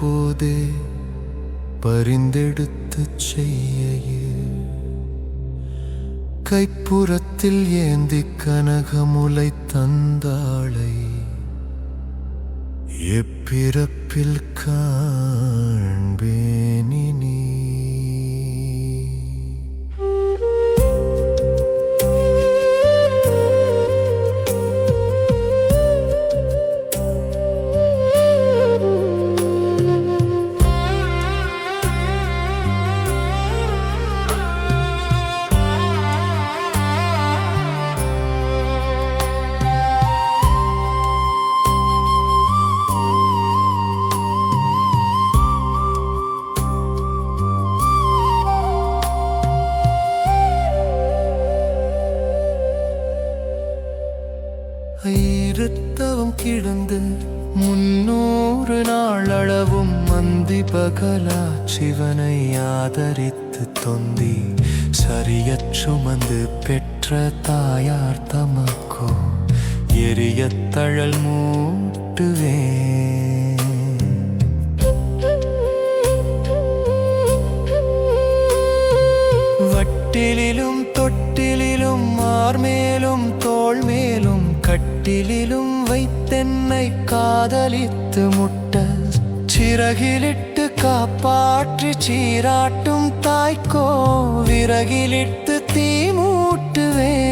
இப்போதே பரிந்தெடுத்து செய்ய கைப்புறத்தில் ஏந்தி கனகமுலை தந்தாளை எப்பிறப்பில் காண்பேனினி தன்னை ஆதரித்து தொந்தி சரியச் சுமந்து பெற்ற தாயார் தமக்கோ எரிய தழல் மூட்டுவேன். வட்டிலிலும் தொட்டிலிலும் மார்மேலும் தோல் மேலும் கட்டிலும் வைத்தென்னை காதலித்து முட்ட சிறகிலிட்டு காப்பாற்றி சீராட்டும் தாய்க்கோ விறகிலிட்டு தீ மூட்டுவேன்.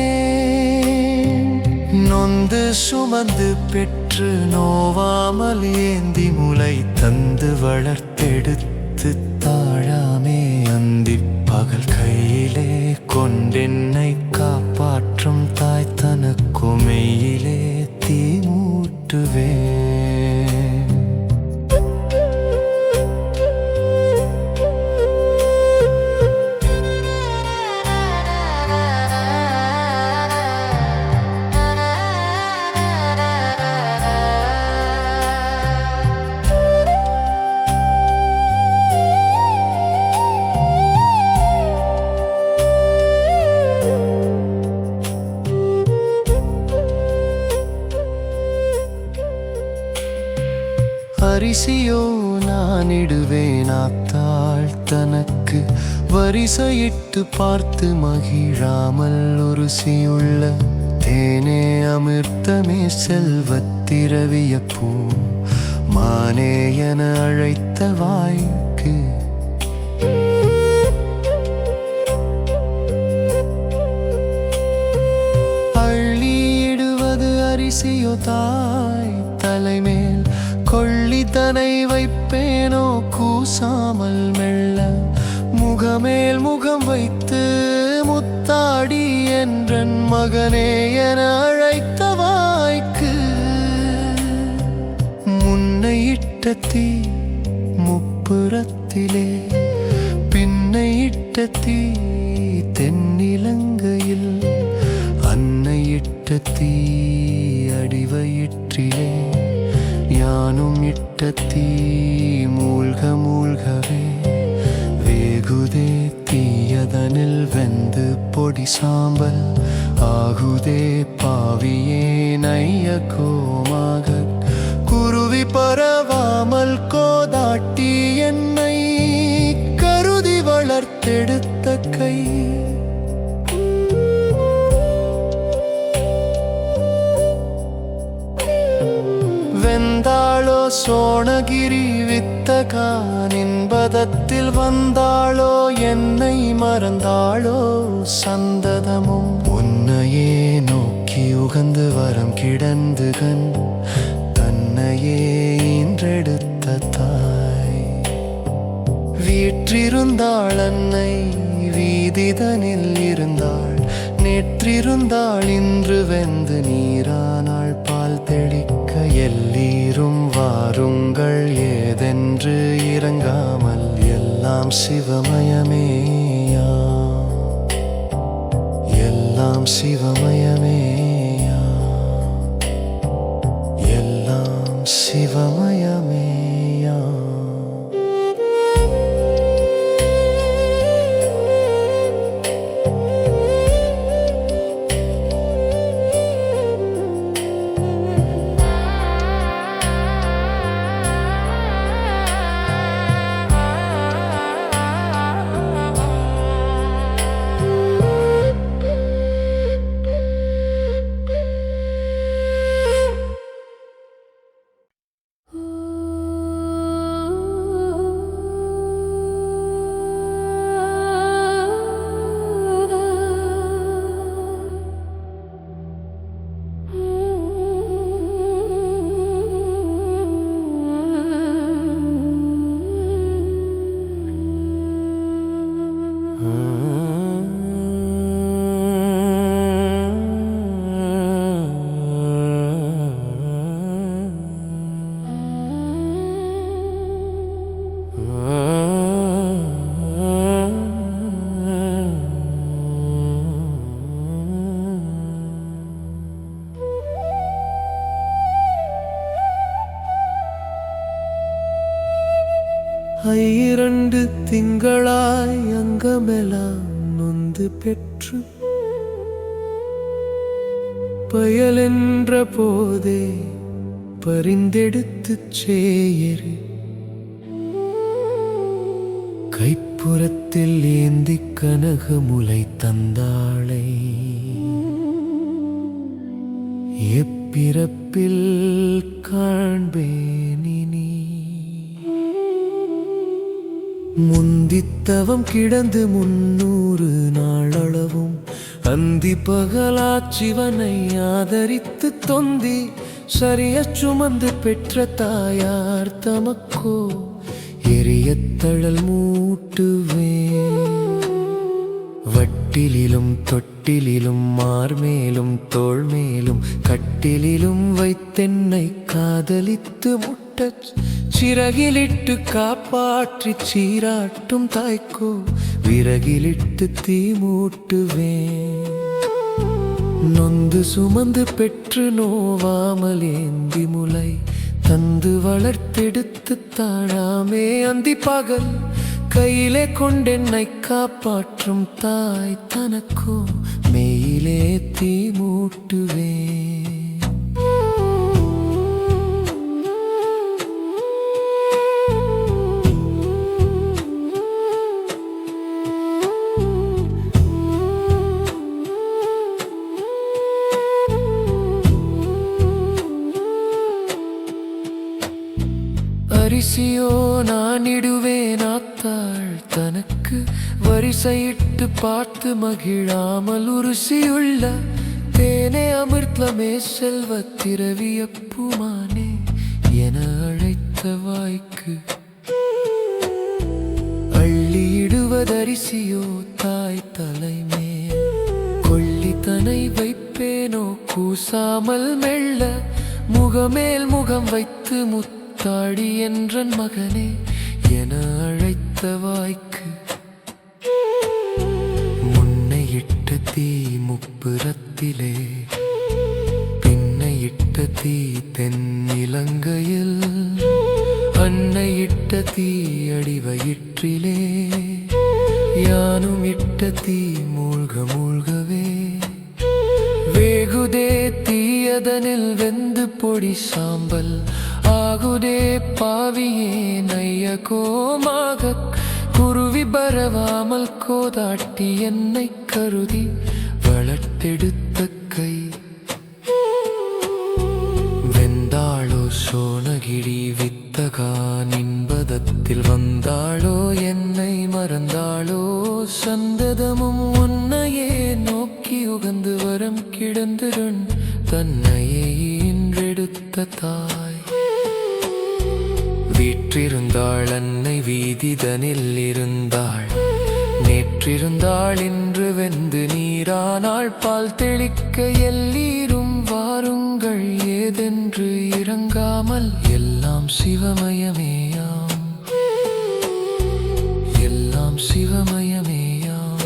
நொந்து சுமந்து பெற்று நோவாமல் ஏந்தி முளை தந்து வளர்த்தெடுத்து தாழாமே அந்தி பகல் கையிலே கொண்டென்னை காப்பாற்றும் தாய் தனக்குமையிலே தீ மூட்டுவேன். அரிசியோ நான் இடுவேன் ஆத்தாள் தனக்கு. வரிசையிட்டு பார்த்து மகிழாமல் உருசியுள்ள தேனே அமிர்தமே செல்வத்திரவிய பூ. மானே என அழைத்த வாய்க்கு. அள்ளியிடுவது அரிசியோ தான் கொள்ளித்தனை வைப்பேனோ? கூசாமல் மெல்ல முகமேல் முகம் வைத்து முத்தாடி என்றன் மகனே என அழைத்த வாய்க்கு முன்னையிட்ட தீ முப்புறத்திலே பின்னையிட்ட தீ தென்னிலங்கையில் அன்னையிட்ட தீ அடிவையிட்ட நானும் இட்ட தீ மூழ்க மூழ்கவே வேகுதே தீயதனில் வெந்து பொடி சாம்பல் ஆகுதே பாவியே நைய கோமாக. குருவி பரவாமல் கோதாட்டி என்னை கருதி வளர்த்தெடுத்த கை சோணகிரி வித்தகா நின்பதத்தில் வந்தாளோ என்னை மறந்தாளோ சந்ததமும் உன்னையே நோக்கி உகந்து வரம் கிடந்து கண் தன்னையே இன்றெடுத்த தாய். வீற்றிருந்தாள் அன்னை வீதிதனில் இருந்தாள். நேற்றிருந்தாள் இன்று வெந்து நீரா எல்லீரும் வாருங்கள் ஏதென்று இறங்காமல் எல்லாம் சிவமயமேயா. எல்லாம் சிவமயமேயா. எல்லாம் சிவமய ஐரண்டு திங்களாய் அங்கமெலாம் நொந்து பெற்று பயலென்ற போதே பரிந்தெடுத்து சேயரு கைப்புறத்தில் ஏந்தி கனகமுலை தந்தாளை. எப்பிறப்பில் காண்பேனினி முந்தித்தவம் கிடந்து முன்னூறு நாளளவும் அந்தி பகலா சிவனை ஆதரித்து தொந்தி சரிய சுமந்து பெற்ற தாயார் தமக்கோ எரியத்தழல் மூட்டுவேன். வட்டிலிலும் தொட்டிலிலும் மார்மேலும் தோள்மேலும் கட்டிலிலும் வைத்தென்னை காதலித்து முட்டச் சிறகிலிட்டு காப்பாற்றி சீராட்டும் தாய்க்கோ விறகிலிட்டு தீ மூட்டுவேன். நொந்து சுமந்து பெற்று நோவாமல் ஏந்தி முலை தந்து வளர்த்தெடுத்து தாழாமே அந்தி பகல். கையிலே கொண்டென்னை காப்பாற்றும் தாய் தனக்கோ மெயிலே தீ மூட்டுவேன் அரிசியோ நான் இடுவேன் ஆத்தாள். தனக்கு வரிசையிட்டு பார்த்து மகிழாமல் உருசியுள்ள தேனே அமிர்தமே செல்வ திரவியப்புமானே என அழைத்த வாய்க்கு. அள்ளியிடுவதரிசியோ தாய் தலைமே கொள்ளி வைப்பேனோ கூசாமல் மெல்ல முகமேல் முகம் வைத்து முத்து காடி என்றன் மகனே என அழைத்த வாய்க்கு முன்னை இட்ட தீ முப்புறத்திலே பின்னை இட்ட தீ தென்னிலங்கையில் அன்னை இட்ட தீ அடிவயிற்றிலே யானும் இட்ட தீ மூழ்க மூழ்கவே. வேகுதே தீயதனில் வெந்து பொடி சாம்பல் ஆகுதே பாவியே நைய கோமாக குருவி பரவாமல் கோதாட்டி என்னை கருதி வளர்த்தெடுத்த கை. வெந்தாளோ சோனகிரி வித்தகா நின்பதத்தில் வந்தாளோ என்னை மறந்தாளோ? சந்ததமும் உன்னையே நோக்கி உகந்து வரம் கிடந்திருண் தன்னையே இன்றெடுத்த தாய். வீற்றிருந்தாள் அன்னை வீதிதனில் இருந்தாள். நேற்றிருந்தாள் இன்று வெந்து நீரானாள் பால் தெளிக்க எல்லீரும் வாருங்கள் ஏதென்று இறங்காமல் எல்லாம் சிவமயமேயாம். எல்லாம் சிவமயமேயாம்.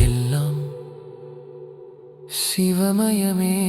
எல்லாம் சிவமயமே.